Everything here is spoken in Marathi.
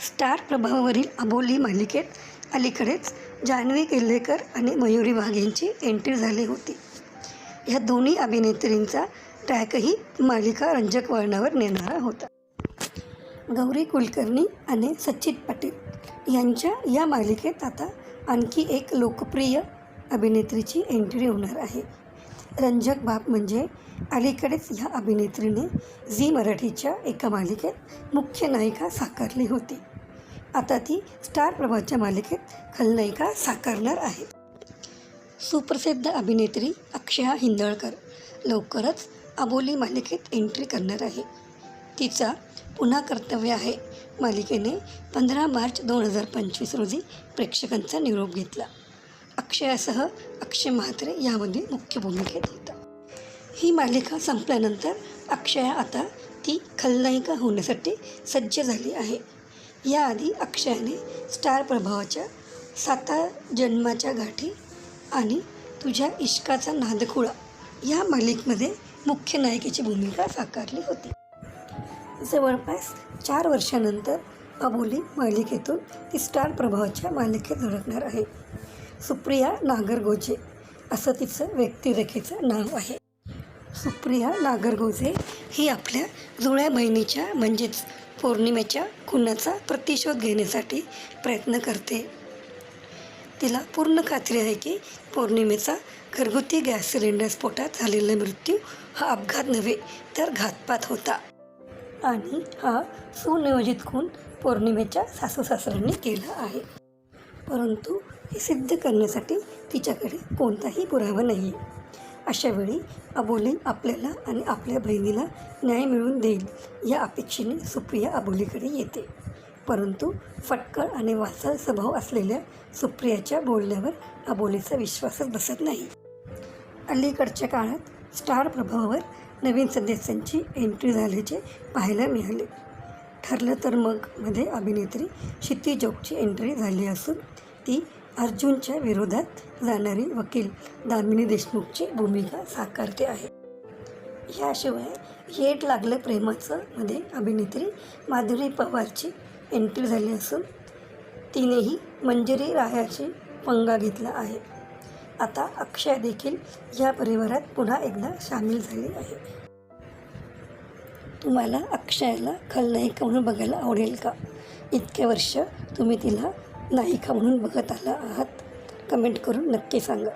स्टार प्रभावावरील अबोली मालिकेत अलीकडेच जान्हवी किल्लेकर आणि मयुरी वाघ यांची एंट्री झाली होती. ह्या दोन्ही अभिनेत्रींचा ट्रॅकही मालिका रंजक वळणावर नेणारा होता. गौरी कुलकर्णी आणि सचित पाटील यांच्या या मालिकेत आता आणखी एक लोकप्रिय अभिनेत्रीची एंट्री होणार आहे. रंजक बाब म्हणजे अलीकडेच ह्या अभिनेत्रीने झी मराठीच्या एका मालिकेत मुख्य नायिका साकारली होती. आता ती स्टार प्रभाच्या मालिकेत खलनायिका साकारणार आहे. सुप्रसिद्ध अभिनेत्री अक्षया हिंदळकर लवकरच अबोली मालिकेत एंट्री करणार आहे. तिचा पुन्हा कर्तव्य आहे मालिकेने पंधरा मार्च दोन हजार पंचवीस रोजी प्रेक्षकांचा निरोप घेतला. अक्षयासह अक्षय म्हात्रे यामध्ये मुख्य भूमिकेत होता. ही मालिका संपल्यानंतर अक्षया आता ती खलनायिका होण्यासाठी सज्ज झाली आहे. याआधी अक्षयाने स्टार प्रभावाच्या साता जन्माच्या गाठी आणि तुझ्या इश्काचा नादखुळा या मालिकेमध्ये मुख्य नायिकेची भूमिका साकारली होती. जवळपास चार वर्षानंतर अबोली मालिकेतून ती स्टार प्रभावाच्या मालिकेत धडकणार आहे. सुप्रिया नागरगोजे. असं तिचं व्यक्तिरेखेचं नाव आहे. सुप्रिया नागरगोजे ही आपल्या जुळ्या बहिणीच्या म्हणजेच पौर्णिमेच्या खुनाचा प्रतिशोध घेण्यासाठी प्रयत्न करते. तिला पूर्ण खात्री आहे की पौर्णिमेचा घरगुती गॅस सिलेंडर स्फोटात झालेला मृत्यू हा अपघात नव्हे तर घातपात होता. आणि हा सुनियोजित खून पौर्णिमेच्या सासू सासऱ्यांनी केला आहे. परंतु हे सिद्ध करण्यासाठी तिच्याकडे कोणताही पुरावा नाही. आहे अशावेळी अबोली आपल्याला आणि आपल्या बहिणीला न्याय मिळवून देईल या अपेक्षेने सुप्रिया अबोलीकडे येते. परंतु फटकळ आणि वाचाल स्वभाव असलेल्या सुप्रियाच्या बोलण्यावर अबोलीचा विश्वासच बसत नाही. अलीकडच्या काळात स्टार प्रभावावर नवीन सदस्यांची एंट्री झाल्याचे पाहायला मिळाले. ठरलं तर मग मध्ये अभिनेत्री क्षिती जोगची एंट्री झाली असून ती अर्जुनच्या विरोधात जाणारी वकील दामिनी देशमुखची भूमिका साकारते आहे. याशिवाय येट लागलं प्रेमाचं मध्ये अभिनेत्री माधुरी पवारची एंट्री झाली असून तिनेही मंजिरी रायाची पंगा घेतला आहे. आता अक्षय देखील या परिवारात पुन्हा एकदा सामील झाली आहे. तुम्हाला अक्षयाला खलनायिका म्हणून बघायला आवडेल का? इतके वर्ष तुम्ही तिला नायिका म्हणून बघत आला आहात? कमेंट करून नक्की सांगा.